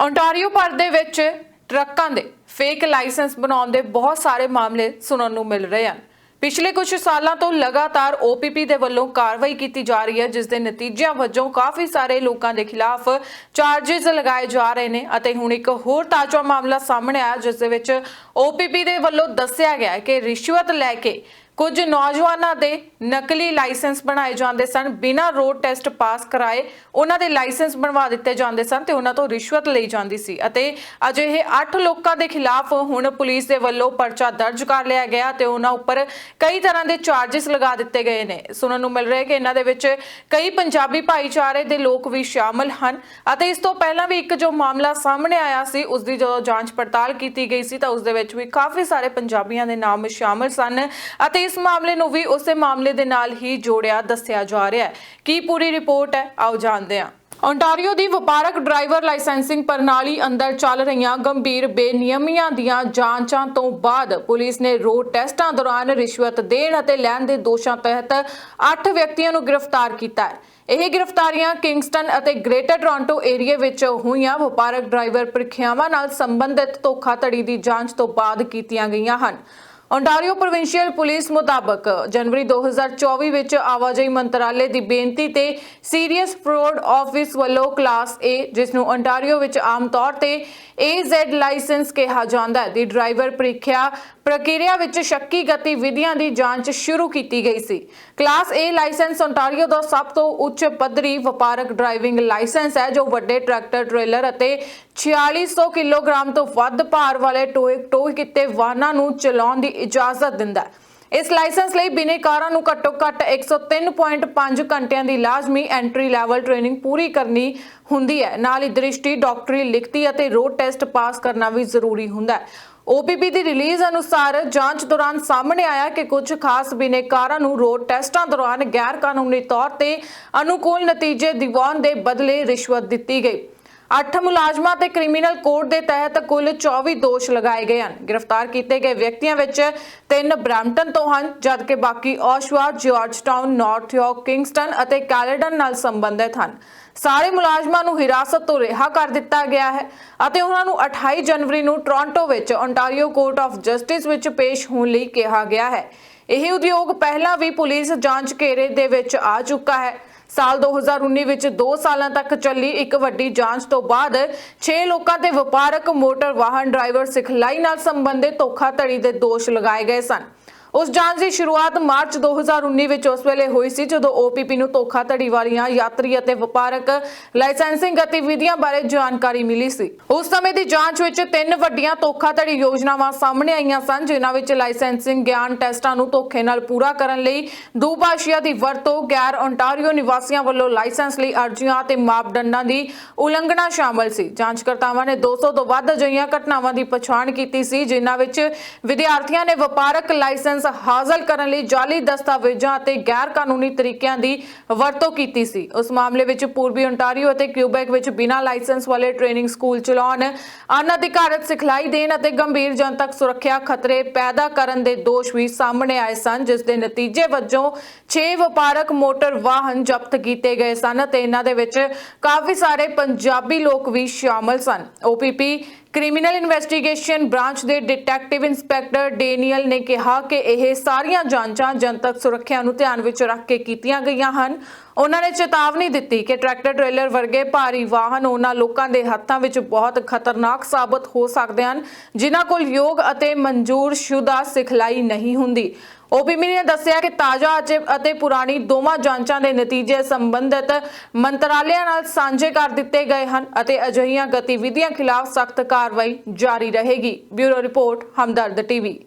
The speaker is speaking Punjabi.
ਓਨਟਾਰੀਓ ਭਰ ਦੇ ਵਿੱਚ ਟਰੱਕਾਂ ਦੇ ਫੇਕ ਲਾਇਸੈਂਸ ਬਣਾਉਣ ਦੇ ਬਹੁਤ ਸਾਰੇ ਮਾਮਲੇ ਸੁਣਨ ਨੂੰ ਮਿਲ ਰਹੇ ਹਨ। ਪਿਛਲੇ ਕੁਝ ਸਾਲਾਂ ਤੋਂ ਲਗਾਤਾਰ OPP ਦੇ ਵੱਲੋਂ ਕਾਰਵਾਈ ਕੀਤੀ ਜਾ ਰਹੀ ਹੈ, ਜਿਸ ਦੇ ਨਤੀਜਿਆਂ ਵਜੋਂ ਕਾਫੀ ਸਾਰੇ ਲੋਕਾਂ ਦੇ ਖਿਲਾਫ ਚਾਰजेस ਲਗਾਏ ਜਾ ਰਹੇ ਨੇ ਅਤੇ ਹੁਣ ਇੱਕ ਹੋਰ ਤਾਜ਼ਾ ਮਾਮਲਾ ਸਾਹਮਣੇ ਆਇਆ, ਜਿਸ ਦੇ ਵਿੱਚ OPP ਦੇ ਵੱਲੋਂ ਦੱਸਿਆ ਗਿਆ ਹੈ ਕਿ ਰਿਸ਼ਵਤ ਲੈ ਕੇ ਕੁਝ ਨੌਜਵਾਨਾਂ ਦੇ ਨਕਲੀ ਲਾਇਸੈਂਸ ਬਣਾਏ ਜਾਂਦੇ ਸਨ, ਬਿਨਾਂ ਰੋਡ ਟੈਸਟ ਪਾਸ ਕਰਾਏ ਉਹਨਾਂ ਦੇ ਲਾਇਸੈਂਸ ਬਣਵਾ ਦਿੱਤੇ ਜਾਂਦੇ ਸਨ ਤੇ ਉਹਨਾਂ ਤੋਂ ਰਿਸ਼ਵਤ ਲਈ ਜਾਂਦੀ ਸੀ ਅਤੇ ਅਜਿਹੇ 8 ਲੋਕਾਂ ਦੇ ਖਿਲਾਫ ਹੁਣ ਪੁਲਿਸ ਦੇ ਵੱਲੋਂ ਪਰਚਾ ਦਰਜ ਕਰ ਲਿਆ ਗਿਆ ਤੇ ਉਹਨਾਂ ਉੱਪਰ ਕਈ ਤਰ੍ਹਾਂ ਦੇ ਚਾਰजेस ਲਗਾ ਦਿੱਤੇ ਗਏ ਨੇ। ਸੁਣਨ ਨੂੰ ਮਿਲ ਰਿਹਾ ਹੈ ਕਿ ਇਹਨਾਂ ਦੇ ਵਿੱਚ ਕਈ ਪੰਜਾਬੀ ਭਾਈਚਾਰੇ ਦੇ ਲੋਕ ਵੀ ਸ਼ਾਮਲ ਹਨ ਅਤੇ ਇਸ ਤੋਂ ਪਹਿਲਾਂ ਵੀ ਇੱਕ ਜੋ ਮਾਮਲਾ ਸਾਹਮਣੇ ਆਇਆ ਸੀ, ਉਸ ਦੀ ਜਦੋਂ ਜਾਂਚ ਪੜਤਾਲ ਕੀਤੀ ਗਈ ਸੀ ਤਾਂ ਉਸ ਦੇ ਵਿੱਚ ਵੀ ਕਾਫੀ ਸਾਰੇ ਪੰਜਾਬੀਆਂ ਦੇ ਨਾਮ ਸ਼ਾਮਲ ਸਨ ਅਤੇ ਇਸ ਮਾਮਲੇ ਨੂੰ ਵੀ ਉਸੇ ਮਾਮਲੇ ਦੇ ਨਾਲ ਹੀ ਜੋੜਿਆ, ਦੱਸਿਆ ਜਾ ਰਿਹਾ ਹੈ। ਕੀ ਪੂਰੀ ਰਿਪੋਰਟ ਹੈ? ਆਓ ਜਾਣਦੇ ਹਾਂ। ਓਨਟਾਰੀਓ ਦੀ ਵਪਾਰਕ ਡਰਾਈਵਰ ਲਾਇਸੈਂਸਿੰਗ ਪ੍ਰਣਾਲੀ ਅੰਦਰ ਚੱਲ ਰਹੀਆਂ ਗੰਭੀਰ ਬੇਨਿਯਮੀਆਂ ਦੀਆਂ ਜਾਂਚਾਂ ਤੋਂ ਬਾਅਦ ਪੁਲਿਸ ਨੇ ਰੋਡ ਟੈਸਟਾਂ ਦੌਰਾਨ ਰਿਸ਼ਵਤ ਦੇਣ ਅਤੇ ਲੈਣ ਦੇ ਦੋਸ਼ਾਂ ਤਹਿਤ 8 ਵਿਅਕਤੀਆਂ ਨੂੰ ਗ੍ਰਿਫਤਾਰ ਕੀਤਾ ਹੈ। ਇਹ ਗ੍ਰਿਫਤਾਰੀਆਂ ਕਿੰਗਸਟਨ ਅਤੇ ਗ੍ਰੇਟਰ ਟੋਰਾਂਟੋ ਏਰੀਆ ਵਿੱਚ ਹੋਈਆਂ ਵਪਾਰਕ ਡਰਾਈਵਰ ਪ੍ਰੀਖਿਆਵਾਂ ਨਾਲ ਸੰਬੰਧਿਤ ਧੋਖਾਧੜੀ ਦੀ ਜਾਂਚ ਤੋਂ ਬਾਅਦ ਕੀਤੀਆਂ ਗਈਆਂ ਹਨ। ਓਨਟਾਰੀਓ ਪ੍ਰੋਵਿੰਸ਼ੀਅਲ ਪੁਲਿਸ ਮੁਤਾਬਕ ਜਨਵਰੀ 2024 ਵਿੱਚ ਆਵਾਜਾਈ ਮੰਤਰਾਲੇ ਦੀ ਬੇਨਤੀ ਤੇ ਸੀਰੀਅਸ ਫਰਾਡ ਆਫਿਸ ਵੱਲੋਂ ਕਲਾਸ A, ਜਿਸ ਨੂੰ ਓਨਟਾਰੀਓ ਵਿੱਚ ਆਮ ਤੌਰ ਤੇ AZ ਲਾਇਸੈਂਸ ਕਿਹਾ ਜਾਂਦਾ ਹੈ। ਦੀ ਡਰਾਈਵਰ ਪ੍ਰੀਖਿਆ ਪ੍ਰਕਿਰਿਆ ਵਿੱਚ ਸ਼ੱਕੀ ਗਤੀਵਿਧੀਆਂ ਦੀ ਜਾਂਚ ਸ਼ੁਰੂ ਕੀਤੀ ਗਈ ਸੀ। ਕਲਾਸ A ਲਾਇਸੈਂਸ ਓਨਟਾਰੀਓ ਦਾ ਸਭ ਤੋਂ ਉੱਚ ਪੱਧਰੀ ਵਪਾਰਕ ਡਰਾਈਵਿੰਗ ਲਾਇਸੈਂਸ ਹੈ, ਜੋ ਵੱਡੇ ਟਰੈਕਟਰ, ਟ੍ਰੇਲਰ ਅਤੇ 4600 ਕਿਲੋਗ੍ਰਾਮ ਤੋਂ ਵੱਧ ਭਾਰ ਵਾਲੇ ਟੋਏ ਟੋਏ ਕੀਤੇ ਵਾਹਨਾਂ ਨੂੰ ਚਲਾਉਣ ਦੀ ਇਜਾਜ਼ਤ ਦਿੰਦਾ ਹੈ। ਇਸ ਲਾਇਸੈਂਸ ਲਈ ਬਿਨੇਕਾਰਾਂ ਨੂੰ ਘੱਟੋ ਘੱਟ 103.5 ਘੰਟਿਆਂ ਦੀ ਲਾਜ਼ਮੀ ਐਂਟਰੀ ਲੈਵਲ ਟ੍ਰੇਨਿੰਗ ਪੂਰੀ ਕਰਨੀ ਹੁੰਦੀ ਹੈ। ਨਾਲ ਹੀ ਦ੍ਰਿਸ਼ਟੀ ਡਾਕਟਰੀ ਲਿਖਤੀ ਅਤੇ ਰੋਡ ਟੈਸਟ ਪਾਸ ਕਰਨਾ ਵੀ ਜ਼ਰੂਰੀ ਹੁੰਦਾ ਹੈ। OPP ਦੀ ਰਿਲੀਜ਼ ਅਨੁਸਾਰ ਜਾਂਚ ਦੌਰਾਨ ਸਾਹਮਣੇ ਆਇਆ ਕਿ ਕੁਝ ਖਾਸ ਬਿਨੇਕਾਰਾਂ ਨੂੰ ਰੋਡ ਟੈਸਟਾਂ ਦੌਰਾਨ ਗੈਰ ਕਾਨੂੰਨੀ ਤੌਰ ਤੇ ਅਨੁਕੂਲ ਨਤੀਜੇ ਦਿਵਾਉਣ ਦੇ ਬਦਲੇ ਰਿਸ਼ਵਤ ਦਿੱਤੀ ਗਈ। ਅੱਠ ਮੁਲਾਜ਼ਮਾਂ ਤੇ ਕ੍ਰਿਮੀਨਲ ਕੋਡ ਦੇ ਤਹਿਤ ਕੁੱਲ 24 ਦੋਸ਼ ਲਗਾਏ ਗਏ ਹਨ। ਗ੍ਰਿਫਤਾਰ ਕੀਤੇ ਗਏ ਵਿਅਕਤੀਆਂ ਵਿੱਚ ਤਿੰਨ ਬ੍ਰੈਂਪਟਨ ਤੋਂ ਹਨ, ਜਦਕਿ ਬਾਕੀ Oshawa Georgetown, North York, Kingston ਅਤੇ ਕੈਲੇਡਨ ਨਾਲ ਸੰਬੰਧਿਤ ਹਨ। ਸਾਰੇ ਮੁਲਾਜ਼ਮਾਂ ਨੂੰ ਹਿਰਾਸਤ ਤੋਂ ਰਿਹਾ ਕਰ ਦਿੱਤਾ ਗਿਆ ਹੈ ਅਤੇ ਉਹਨਾਂ ਨੂੰ 28 ਜਨਵਰੀ ਨੂੰ ਟੋਰਾਂਟੋ ਵਿੱਚ ਓਨਟਾਰੀਓ ਕੋਰਟ ਆਫ ਜਸਟਿਸ ਵਿੱਚ ਪੇਸ਼ ਹੋਣ ਲਈ ਕਿਹਾ ਗਿਆ ਹੈ। ਇਹ ਉਦਯੋਗ ਪਹਿਲਾਂ ਵੀ ਪੁਲਿਸ ਜਾਂਚ ਘੇਰੇ ਦੇ ਵਿੱਚ ਆ ਚੁੱਕਾ ਹੈ। ਸਾਲ 2019 ਵਿੱਚ 2 ਸਾਲਾਂ ਤੱਕ ਚੱਲੀ ਇੱਕ ਵੱਡੀ ਜਾਂਚ ਤੋਂ ਬਾਅਦ 6 ਲੋਕਾਂ ਤੇ ਵਪਾਰਕ ਮੋਟਰ ਵਾਹਨ ਡਰਾਈਵਰ ਸਿਖਲਾਈ ਨਾਲ ਸੰਬੰਧਿਤ ਧੋਖਾਧੜੀ ਦੇ ਦੋਸ਼ ਲਗਾਏ ਗਏ ਸਨ। ਉਸ ਜਾਂਚ ਦੀ ਸ਼ੁਰੂਆਤ ਮਾਰਚ 2019 ਵਿੱਚ ਉਸ ਵੇਲੇ ਹੋਈ ਸੀ, ਜਦੋਂ OPP ਨੂੰ ਧੋਖਾਧੜੀ ਵਾਲੀਆਂ ਯਾਤਰੀ ਅਤੇ ਵਪਾਰਕ ਲਾਇਸੈਂਸਿੰਗ ਗਤੀਵਿਧੀਆਂ ਬਾਰੇ ਜਾਣਕਾਰੀ ਮਿਲੀ ਸੀ। ਉਸ ਸਮੇਂ ਦੀ ਜਾਂਚ ਵਿੱਚ ਤਿੰਨ ਵੱਡੀਆਂ ਧੋਖਾਧੜੀ ਯੋਜਨਾਵਾਂ ਸਾਹਮਣੇ ਆਈਆਂ ਸਨ, ਜਿਨ੍ਹਾਂ ਵਿੱਚ ਲਾਇਸੈਂਸਿੰਗ ਗਿਆਨ ਟੈਸਟਾਂ ਨੂੰ ਧੋਖੇ ਨਾਲ ਪੂਰਾ ਕਰਨ ਲਈ ਦੁਭਾਸ਼ੀਆ ਦੀ ਵਰਤੋਂ, ਗੈਰ ਓਨਟਾਰੀਓ ਨਿਵਾਸੀਆਂ ਵੱਲੋਂ ਲਾਇਸੈਂਸ ਲਈ ਅਰਜ਼ੀਆਂ ਤੇ ਮਾਪਦੰਡਾਂ ਦੀ ਉਲੰਘਣਾ ਸ਼ਾਮਲ ਸੀ। ਜਾਂਚਕਰਤਾਵਾਂ ਨੇ 200 ਤੋਂ ਵੱਧ ਅਜਿਹੀਆਂ ਘਟਨਾਵਾਂ ਦੀ ਪਛਾਣ ਕੀਤੀ ਸੀ, ਜਿਨ੍ਹਾਂ ਵਿੱਚ ਵਿਦਿਆਰਥੀਆਂ ਨੇ ਵਪਾਰਕ ਲਾਇਸੈਂਸ ਹਾਸਲ ਕਰਨ ਲਈ ਜਾਲੀ ਦਸਤਾਵੇਜ਼ਾਂ ਅਤੇ ਗੈਰ ਕਾਨੂੰਨੀ ਤਰੀਕਿਆਂ ਦੀ ਵਰਤੋਂ ਕੀਤੀ ਸੀ। ਉਸ ਮਾਮਲੇ ਵਿੱਚ ਪੂਰਬੀ ਓਨਟਾਰੀਓ ਅਤੇ ਕਿਊਬੈਕ ਵਿੱਚ ਬਿਨਾਂ ਲਾਇਸੈਂਸ ਵਾਲੇ ਟ੍ਰੇਨਿੰਗ ਸਕੂਲ ਚਲਾਉਣ ਅਨਅਧਿਕਾਰਤ ਸਿਖਲਾਈ ਦੇਣ ਅਤੇ ਗੰਭੀਰ ਜਨਤਕ ਸੁਰੱਖਿਆ ਖਤਰੇ ਪੈਦਾ ਕਰਨ ਦੇ ਦੋਸ਼ ਵੀ ਸਾਹਮਣੇ ਆਏ ਸਨ, ਜਿਸ ਦੇ ਨਤੀਜੇ ਵਜੋਂ 6 ਵਪਾਰਕ ਮੋਟਰ ਵਾਹਨ ਜ਼ਬਤ ਕੀਤੇ ਗਏ ਸਨ ਤੇ ਇਹਨਾਂ ਦੇ ਵਿੱਚ ਕਾਫੀ ਸਾਰੇ ਪੰਜਾਬੀ ਲੋਕ ਵੀ ਸ਼ਾਮਲ ਸਨ। OPP ਕ੍ਰਿਮੀਨਲ ਇਨਵੈਸਟੀਗੇਸ਼ਨ ਬ੍ਰਾਂਚ ਦੇ ਡਿਟੈਕਟਿਵ ਇੰਸਪੈਕਟਰ ਡੇਨੀਅਲ ਨੇ ਕਿਹਾ ਕਿ ਇਹ ਸਾਰੀਆਂ ਜਾਂਚਾਂ ਜਨਤਕ ਸੁਰੱਖਿਆ ਨੂੰ ਧਿਆਨ ਵਿੱਚ ਰੱਖ ਕੇ ਕੀਤੀਆਂ ਗਈਆਂ ਹਨ। ਉਹਨਾਂ ਨੇ ਚੇਤਾਵਨੀ ਦਿੱਤੀ ਕਿ ਟਰੈਕਟਰ ਟ੍ਰੇਲਰ ਵਰਗੇ ਭਾਰੀ ਵਾਹਨ ਉਹਨਾਂ ਲੋਕਾਂ ਦੇ ਹੱਥਾਂ ਵਿੱਚ ਬਹੁਤ ਖਤਰਨਾਕ ਸਾਬਤ ਹੋ ਸਕਦੇ ਹਨ, ਜਿਨ੍ਹਾਂ ਕੋਲ ਯੋਗ ਅਤੇ ਮਨਜ਼ੂਰ ਸ਼ੁਦਾ ਸਿਖਲਾਈ ਨਹੀਂ ਹੁੰਦੀ। ਓਪੀਮੀ ਨੇ ਦੱਸਿਆ ਕਿ ਤਾਜ਼ਾ ਅਤੇ- ਅਤੇ ਪੁਰਾਣੀ ਦੋਵਾਂ ਜਾਂਚਾਂ ਦੇ ਨਤੀਜੇ ਸੰਬੰਧਿਤ ਮੰਤਰਾਲਿਆਂ ਨਾਲ ਸਾਂਝੇ ਕਰ ਦਿੱਤੇ ਗਏ ਹਨ ਅਤੇ ਅਜਿਹੀਆਂ ਗਤੀਵਿਧੀਆਂ ਖਿਲਾਫ ਸਖਤ ਕਾਰਵਾਈ ਜਾਰੀ ਰਹੇਗੀ। Bureau report, Hamdard TV.